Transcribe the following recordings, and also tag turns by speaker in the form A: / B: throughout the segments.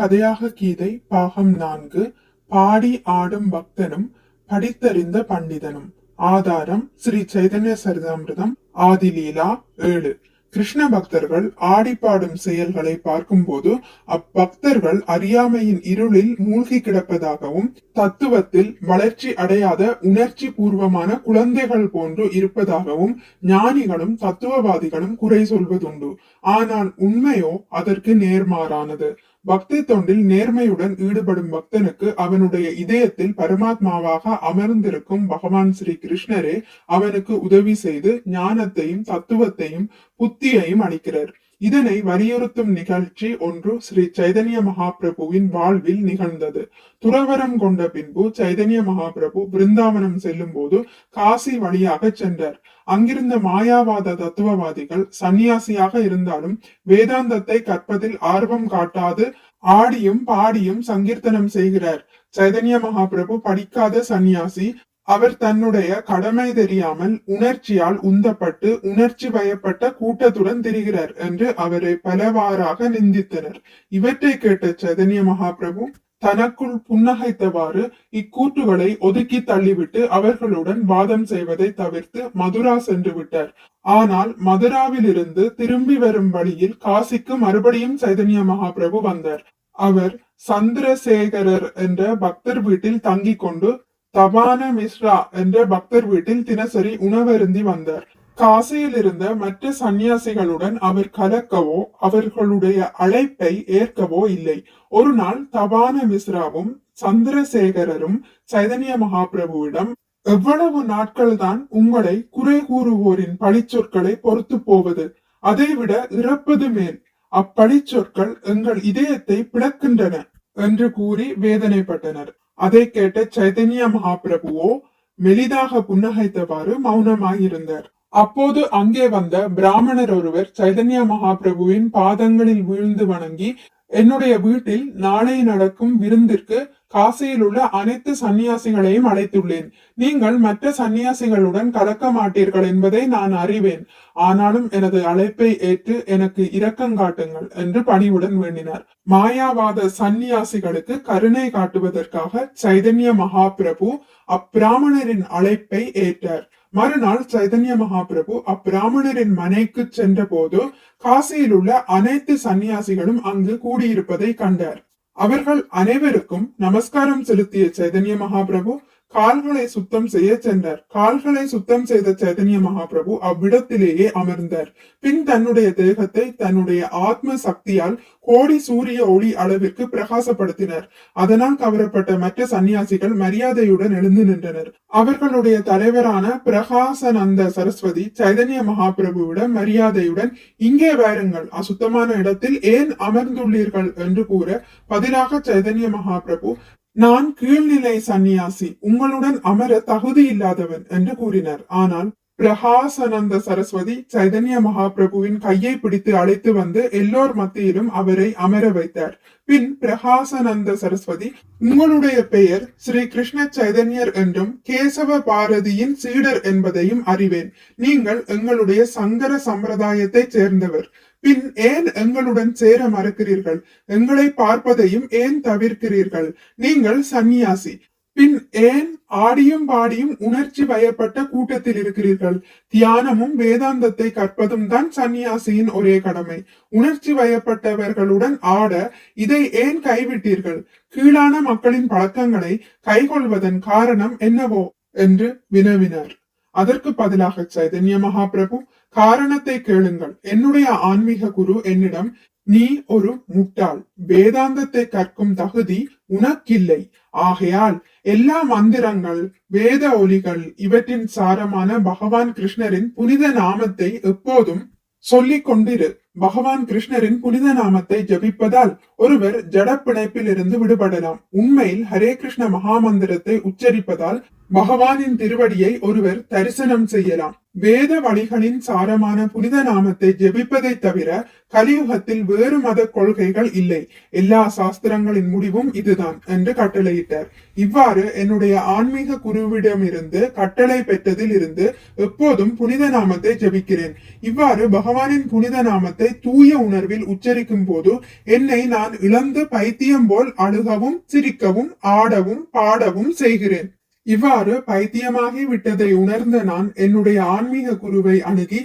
A: கதையாக கீதை பாகம் நான்கு பாடி ஆடும் பக்தனும் படித்தறிந்த பண்டிதனும். ஆதாரம் ஸ்ரீ சைதன்ய சரிதாமிரதம் ஆதிலீலா ஏழு. கிருஷ்ண பக்தர்கள் ஆடிப்பாடும் செயல்களை பார்க்கும்போது அப்பக்தர்கள் அறியாமையின் இருளில் மூழ்கி கிடப்பதாகவும் தத்துவத்தில் வளர்ச்சி அடையாத உணர்ச்சி பூர்வமான குழந்தைகள் போன்று இருப்பதாகவும் ஞானிகளும் தத்துவவாதிகளும் குறை சொல்வதுண்டு. ஆனால் உண்மையோ அதற்கு நேர்மாறானது. பக்தி தொண்டில் நேர்மையுடன் ஈடுபடும் பக்தனுக்கு அவனுடைய இதயத்தில் பரமாத்மாவாக அமர்ந்திருக்கும் பகவான் ஸ்ரீ கிருஷ்ணரே அவனுக்கு உதவி செய்து ஞானத்தையும் தத்துவத்தையும் புத்தியையும் அளிக்கிறார். இதனை வலியுறுத்தும் நிகழ்ச்சி ஒன்று ஸ்ரீ சைதன்ய மகாபிரபுவின் வாழ்வில் நிகழ்ந்தது. துறவரம் கொண்ட பின்பு சைதன்ய மகாபிரபு பிருந்தாவனம் செல்லும் போது காசி வழியாக சென்றார். அங்கிருந்த மாயாவாத தத்துவவாதிகள் சன்னியாசியாக இருந்தாலும் வேதாந்தத்தை கற்பதில் ஆர்வம் காட்டாது ஆடியும் பாடியும் சங்கீர்த்தனம் செய்கிறார். சைதன்ய மகாபிரபு படிக்காத சன்னியாசி அவர் தன்னுடைய கடமை தெரியாமல் உணர்ச்சியால் உந்தப்பட்டு உணர்ச்சி பயப்பட்ட கூட்டத்துடன் திரிகிறார் என்று அவரை பலவாறாக நிந்தித்தனர். இவற்றை கேட்ட சைதன்ய மகாபிரபு தனக்குள் புன்னகைத்தவாறு இக்கூற்றுகளை ஒதுக்கி தள்ளிவிட்டு அவர்களுடன் வாதம் செய்வதை தவிர்த்து மதுரா சென்று விட்டார். ஆனால் மதுராவிலிருந்து திரும்பி வரும் வழியில் காசிக்கு மறுபடியும் சைதன்ய மகாபிரபு வந்தார். அவர் சந்திரசேகரர் என்ற பக்தர் வீட்டில் தங்கிக் கொண்டு தபான மிஸ்ரா என்ற பக்தர் வீட்டில் தினசரி உணவருந்தி வந்தார். காசியில் இருந்த மற்ற சந்நியாசிகளுடன் அவர் கலக்கவோ அவர்களுடைய அழைப்பை ஏற்கவோ இல்லை. ஒரு நாள் தபான மிஸ்ராவும் சந்திரசேகரரும் சைதன்ய மகாபிரபுவிடம் எவ்வளவு நாட்கள் தான் உங்களை குறை கூறுவோரின் பழிச்சொற்களை பொறுத்து போவது? அதைவிட இறப்பது மேல். அப்பழிச்சொற்கள் எங்கள் இதயத்தை பிளக்கின்றன என்று கூறி வேதனைப்பட்டனர். அதை கேட்ட சைதன்ய மகாபிரபுவோ மெலிதாக புன்னகைத்தவாறு மௌனமாயிருந்தார். அப்போது அங்கே வந்த பிராமணர் ஒருவர் சைதன்ய மகாபிரபுவின் பாதங்களில் வீழ்ந்து வணங்கி என்னுடைய வீட்டில் நாளை நடக்கும் விருந்திற்கு காசியில் உள்ள அனைத்து சன்னியாசிகளையும் அழைத்துள்ளேன். நீங்கள் மற்ற சன்னியாசிகளுடன் கலக்க மாட்டீர்கள் என்பதை நான் அறிவேன். ஆனாலும் எனது அழைப்பை ஏற்று எனக்கு இரக்கம் காட்டுங்கள் என்று பணிவுடன் வேண்டினார். மாயாவாத சந்நியாசிகளுக்கு கருணை காட்டுவதற்காக சைதன்ய மகாபிரபு அப்பிராமணரின் அழைப்பை ஏற்றார். மறுநாள் சைதன்ய மகாபிரபு அப்பிராமணரின் மனைக்கு சென்ற போது காசியில் உள்ள அனைத்து சன்னியாசிகளும் அங்கு கூடியிருப்பதை கண்டார். அவர்கள் அனைவருக்கும் நமஸ்காரம் செலுத்திய சைதன்ய மகாபிரபு கால்களை சுத்தம் செய்ய சென்றார். கால்களை சுத்தம் செய்த சைதன்ய மகாபிரபு அவ்விடத்திலேயே அமர்ந்தார். பின் தன்னுடைய தேகத்தை தன்னுடைய ஆத்ம சக்தியால் கோடி சூரிய ஒளி அளவிற்கு பிரகாசப்படுத்தினர். அதனால் கவரப்பட்ட மற்ற சன்னியாசிகள் மரியாதையுடன் எழுந்து நின்றனர். அவர்களுடைய தலைவரான பிரகாசனந்த சரஸ்வதி சைதன்ய மகாபிரபுவிடம் மரியாதையுடன் இங்கே வாருங்கள் அசுத்தமான இடத்தில் ஏன் அமர்ந்துள்ளீர்கள்? என்று கூற பதிலாக சைதன்ய மகாபிரபு நான் கீழ்நிலை சந்நியாசி உங்களுடன் அமர தகுதி இல்லாதவன் என்று கூறினார். ஆனால் பிரகாசனந்த சரஸ்வதி சைதன்ய மகாபிரபுவின் கையை பிடித்து அழைத்து வந்து எல்லோர் மத்தியிலும் அவரை அமர வைத்தார். பின் பிரகாசனந்த சரஸ்வதி உங்களுடைய பெயர் ஸ்ரீ கிருஷ்ண சைதன்யர் என்றும் கேசவ பாரதியின் சீடர் என்பதையும் அறிவேன். நீங்கள் எங்களுடைய சங்கர சம்பிரதாயத்தை சேர்ந்தவர். பின் ஏன் எங்களுடன் சேர மறுக்கிறீர்கள்? எங்களை பார்ப்பதையும் ஏன் தவிர்க்கிறீர்கள்? நீங்கள் சந்நியாசி. பின் ஏன் ஆடியும் பாடியும் உணர்ச்சி வயப்பட்ட கூட்டத்தில் இருக்கிறீர்கள்? தியானமும் வேதாந்தத்தை கற்பதும் தான் சந்நியாசியின் ஒரே கடமை. உணர்ச்சி வயப்பட்டவர்களுடன் ஆட இதை ஏன் கைவிட்டீர்கள்? கீழான மக்களின் பழக்கங்களை கைகொள்வதன் காரணம் என்னவோ? என்று வினவினார். அதற்கு பதிலாக சைதன்ய மகாபிரபு காரணத்தை கேளுங்கள். என்னுடைய ஆன்மீக குரு என்னிடம் நீ ஒரு முட்டாள். வேதாந்தத்தை கற்கும் தகுதி உனக்கில்லை. ஆகையால் எல்லா மந்திரங்கள் வேத ஒலிகள் இவற்றின் சாரமான பகவான் கிருஷ்ணரின் புனித நாமத்தை எப்போதும் சொல்லிக் கொண்டிரு பகவான் கிருஷ்ணரின் புனித நாமத்தை ஜபிப்பதால் ஒருவர் ஜட பிணைப்பில் இருந்து விடுபடலாம். உண்மையில் ஹரே கிருஷ்ண மகாமந்திரத்தை உச்சரிப்பதால் பகவானின் திருவடியை ஒருவர் தரிசனம் செய்யலாம். வேத வழிகளின் சாரமான புனித நாமத்தை ஜெபிப்பதை தவிர கலியுகத்தில் வேறு மத கொள்கைகள் இல்லை. எல்லா சாஸ்திரங்களின் முடிவும் இதுதான் என்று கட்டளையிட்டார். இவ்வாறு என்னுடைய ஆன்மீக குருவிடமிருந்து கட்டளை பெற்றதில் இருந்து எப்போதும் புனித நாமத்தை ஜெபிக்கிறேன். இவ்வாறு பகவானின் புனித நாமத்தை தூய உணர்வில் உச்சரிக்கும் போது என்னை நான் இழந்து பைத்தியம் போல் அழுகவும் சிரிக்கவும் ஆடவும் பாடவும் செய்கிறேன். இவ்வாறு பைத்தியமாகி விட்டதை உணர்ந்த நான் என்னுடைய ஆன்மீக குருவை அணுகி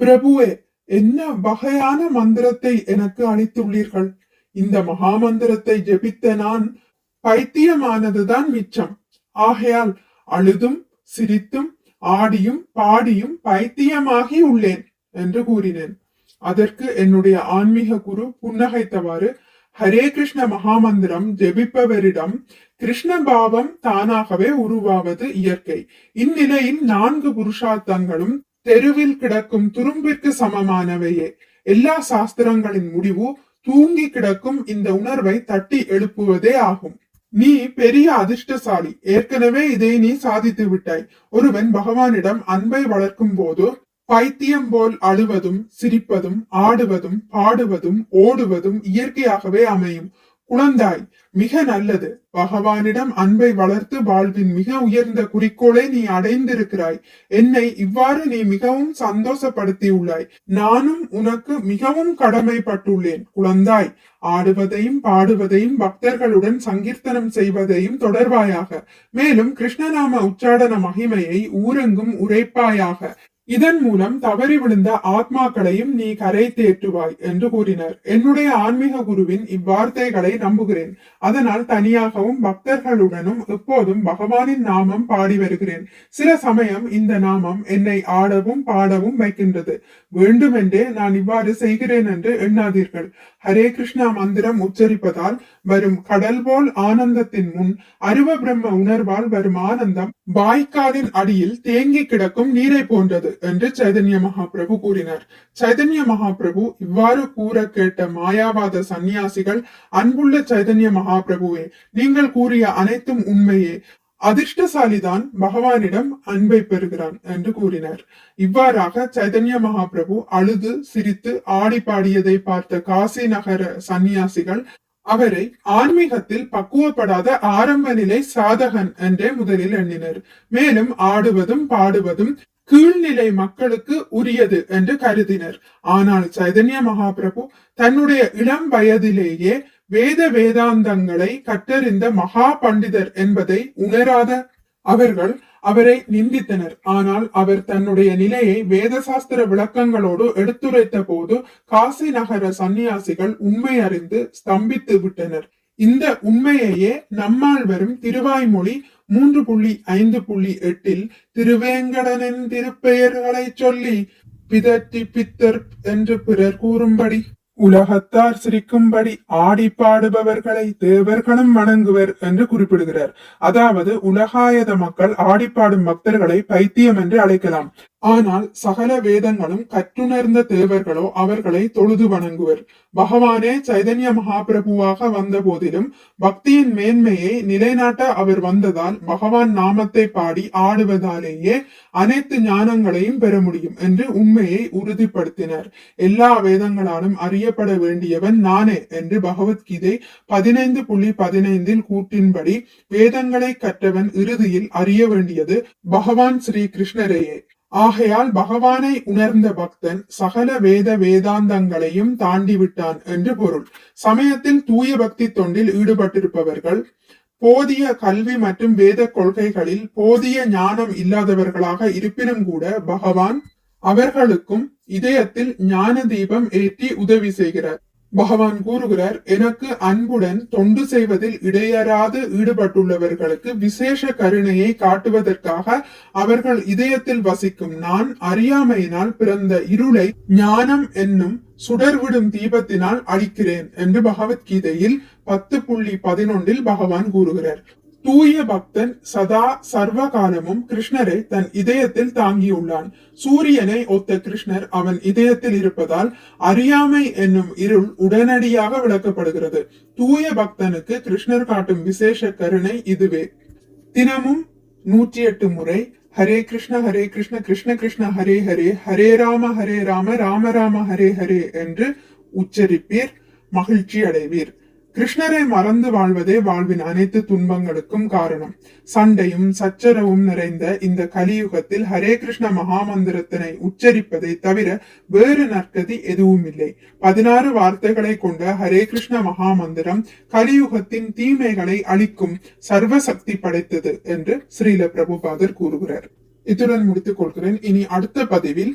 A: பிரபுவே என்ன வகையான மந்திரத்தை எனக்கு அளித்துள்ளீர்கள்? இந்த மகா மந்திரத்தை ஜெபித்த நான் பைத்தியமானதுதான் மிச்சம். ஆகையால் அழுதும் சிரித்தும் ஆடியும் பாடியும் பைத்தியமாகி உள்ளேன் என்று கூறினேன். அதற்கு என்னுடைய ஆன்மீக குரு புன்னகைத்தவாறு ஹரே கிருஷ்ண மகாமந்திரம் ஜெபிப்பவரிடம் கிருஷ்ண பாவம் தானாகவே உருவாவது இயற்கை. இந்நிலையில் நான்கு புருஷார்த்தங்களும் தெருவில் கிடக்கும் துரும்பிற்கு சமமானவையே. எல்லா சாஸ்திரங்களின் முடிவு தூங்கி கிடக்கும் இந்த உணர்வை தட்டி எழுப்புவதே ஆகும். நீ பெரிய அதிர்ஷ்டசாலி. ஏற்கனவே இதை நீ சாதித்து விட்டாய். ஒருவன் பகவானிடம் அன்பை வளர்க்கும் போது பைத்தியம் போல் அழுவதும் சிரிப்பதும் ஆடுவதும் பாடுவதும் ஓடுவதும் இயற்கையாகவே அமையும். குழந்தாய் மிக நல்லது. பகவானிடம் அன்பை வளர்த்து வாழ்வின் மிக உயர்ந்த குறிக்கோளை நீ அடைந்திருக்கிறாய். என்னை இவ்வாறு நீ மிகவும் சந்தோஷப்படுத்தியுள்ளாய். நானும் உனக்கு மிகவும் கடமைப்பட்டுள்ளேன். குழந்தாய் ஆடுவதையும் பாடுவதையும் பக்தர்களுடன் சங்கீர்த்தனம் செய்வதையும் தொடர்வாயாக. மேலும் கிருஷ்ணநாம உச்சாடன மகிமையை ஊரெங்கும் உரைப்பாயாக. இதன் மூலம் தவறி விழுந்த ஆத்மாக்களையும் நீ கரை தேற்றுவாய் என்று கூறினர். என்னுடைய ஆன்மீக குருவின் இவ்வார்த்தைகளை நம்புகிறேன். அதனால் தனியாகவும் பக்தர்களுடனும் எப்போதும் பகவானின் நாமம் பாடி வருகிறேன். சில சமயம் இந்த நாமம் என்னை ஆடவும் பாடவும் வைக்கின்றது. வேண்டுமென்றே நான் இவ்வாறு செய்கிறேன் என்று எண்ணாதீர்கள். ஹரே கிருஷ்ணா மந்திரம் உச்சரிப்பதால் வரும் கடல் போல் ஆனந்தத்தின் முன் அருவ பிரம்ம உணர்வால் வரும் ஆனந்தம் வாய்க்காலின் அடியில் தேங்கி கிடக்கும் நீரை போன்றது என்று சைதன்ய மகாபிரபு கூறினார். சைதன்ய மகாபிரபு இவ்வாறு கூற கேட்ட மாயாவாத சந்நியாசிகள் அன்புள்ள சைதன்ய மகாபிரபுவே நீங்கள் கூறிய அனைத்தும் உண்மையே. அதிர்ஷ்டசாலிதான் பகவானிடம் அன்பை பெறுகிறான் என்று கூறினார். இவ்வாறாக சைதன்ய மகாபிரபு அழுது சிரித்து ஆடி பாடியதை பார்த்த காசி நகர சந்நியாசிகள் அவரை ஆன்மீகத்தில் பக்குவப்படாத ஆரம்ப நிலை சாதகன் என்றே முதலில் எண்ணினர். மேலும் ஆடுவதும் பாடுவதும் கீழ்நிலை மக்களுக்கு உரியது என்று கருதினர். ஆனால் சைதன்ய மகாபிரபு தன்னுடைய இளம் வயதிலேயே வேத வேதாந்தங்களை கற்றறிந்த மகா பண்டிதர் என்பதை உணராத அவர்கள் அவரை நிந்தித்தனர். ஆனால் அவர் தன்னுடைய நிலையை வேதசாஸ்திர விளக்கங்களோடு எடுத்துரைத்த போது காசி நகர சந்நியாசிகள் உண்மை அறிந்து ஸ்தம்பித்து விட்டனர். இந்த உண்மையையே நம்மால் வரும் திருவாய்மொழி மூன்று புள்ளி ஐந்து புள்ளி எட்டில் திருவேங்கடனின் திருப்பெயர்களை சொல்லி பிதற்றி பித்தர் என்று பிறர் கூறும்படி உலகத்தார் சிரிக்கும்படி ஆடி பாடுபவர்களை தேவர்களும் வணங்குவர் என்று குறிப்பிடுகிறார். அதாவது உலகாயத மக்கள் ஆடிப்பாடும் பக்தர்களை பைத்தியம் என்று அழைக்கலாம். ஆனால் சகல வேதங்களும் கற்றுணர்ந்த தேவர்களோ அவர்களை தொழுது வணங்குவர். பகவானே சைதன்ய மகாபிரபுவாக வந்த போதிலும் பக்தியின் மேன்மையை நிலைநாட்ட அவர் வந்ததால் பகவான் நாமத்தை பாடி ஆடுவதாலேயே அனைத்து ஞானங்களையும் பெற முடியும் என்று உண்மையை உறுதிப்படுத்தினர். எல்லா வேதங்களாலும் அறியப்பட வேண்டியவன் நானே என்று பகவத்கீதை பதினைந்து புள்ளி பதினைந்தில் கூட்டின்படி வேதங்களை கற்றவன் இறுதியில் அறிய வேண்டியது பகவான் ஸ்ரீ கிருஷ்ணரையே. ஆகையால் பகவானை உணர்ந்த பக்தன் சகல வேத வேதாந்தங்களையும் தாண்டி விட்டான் என்று பொருள். சமயத்தில் தூய பக்தி தொண்டில் ஈடுபட்டிருப்பவர்கள் போதிய கல்வி மற்றும் வேத கொள்கைகளில் போதிய ஞானம் இல்லாதவர்களாக இருப்பினும் கூட பகவான் அவர்களுக்கும் இதயத்தில் ஞான தீபம் ஏற்றி உதவி செய்கிறார். பகவான் கூறுகிறார் எனக்கு அன்புடன் தொண்டு செய்வதில் இடையறாது ஈடுபட்டுள்ளவர்களுக்கு விசேஷ கருணையை காட்டுவதற்காக அவர்கள் இதயத்தில் வசிக்கும் நான் அறியாமையினால் பிறந்த இருளை ஞானம் என்னும் சுடர்விடும் தீபத்தினால் அழிக்கிறேன் என்று பகவத்கீதையில் பத்து புள்ளி பதினொன்றில் பகவான் கூறுகிறார். தூய பக்தன் சதா சர்வ காலமும் கிருஷ்ணரை தன் இதயத்தில் தாங்கியுள்ளான். சூரியனை ஒத்த கிருஷ்ணர் அவன் இதயத்தில் இருப்பதால் அறியாமை என்னும் இருள் உடனடியாக விளக்கப்படுகிறது. தூய பக்தனுக்கு கிருஷ்ணர் காட்டும் விசேஷ கருணை இதுவே. தினமும் நூற்றி எட்டு முறை ஹரே கிருஷ்ண ஹரே கிருஷ்ண கிருஷ்ண கிருஷ்ண ஹரே ஹரே ஹரே ராம ஹரே ராம ராம ராம ஹரே ஹரே என்று உச்சரிப்பீர் மகிழ்ச்சி அடைவீர் கிருஷ்ணரை மறந்து வாழ்வதே வாழ்வின் அனைத்து துன்பங்களுக்கும் காரணம். சண்டையும் சச்சரவும் நிறைந்த இந்த கலியுகத்தில் ஹரே கிருஷ்ண மகாமந்திரத்தினை உச்சரிப்பதை தவிர வேறு நற்கதி எதுவும் இல்லை பதினாறு வார்த்தைகளை கொண்ட ஹரே கிருஷ்ண மகாமந்திரம் கலியுகத்தின் தீமைகளை அழிக்கும் சர்வ சக்தி படைத்தது என்று ஸ்ரீல பிரபுபாதர் கூறுகிறார். இத்துடன் முடித்துக் கொள்கிறேன். இனி அடுத்த பதிவில்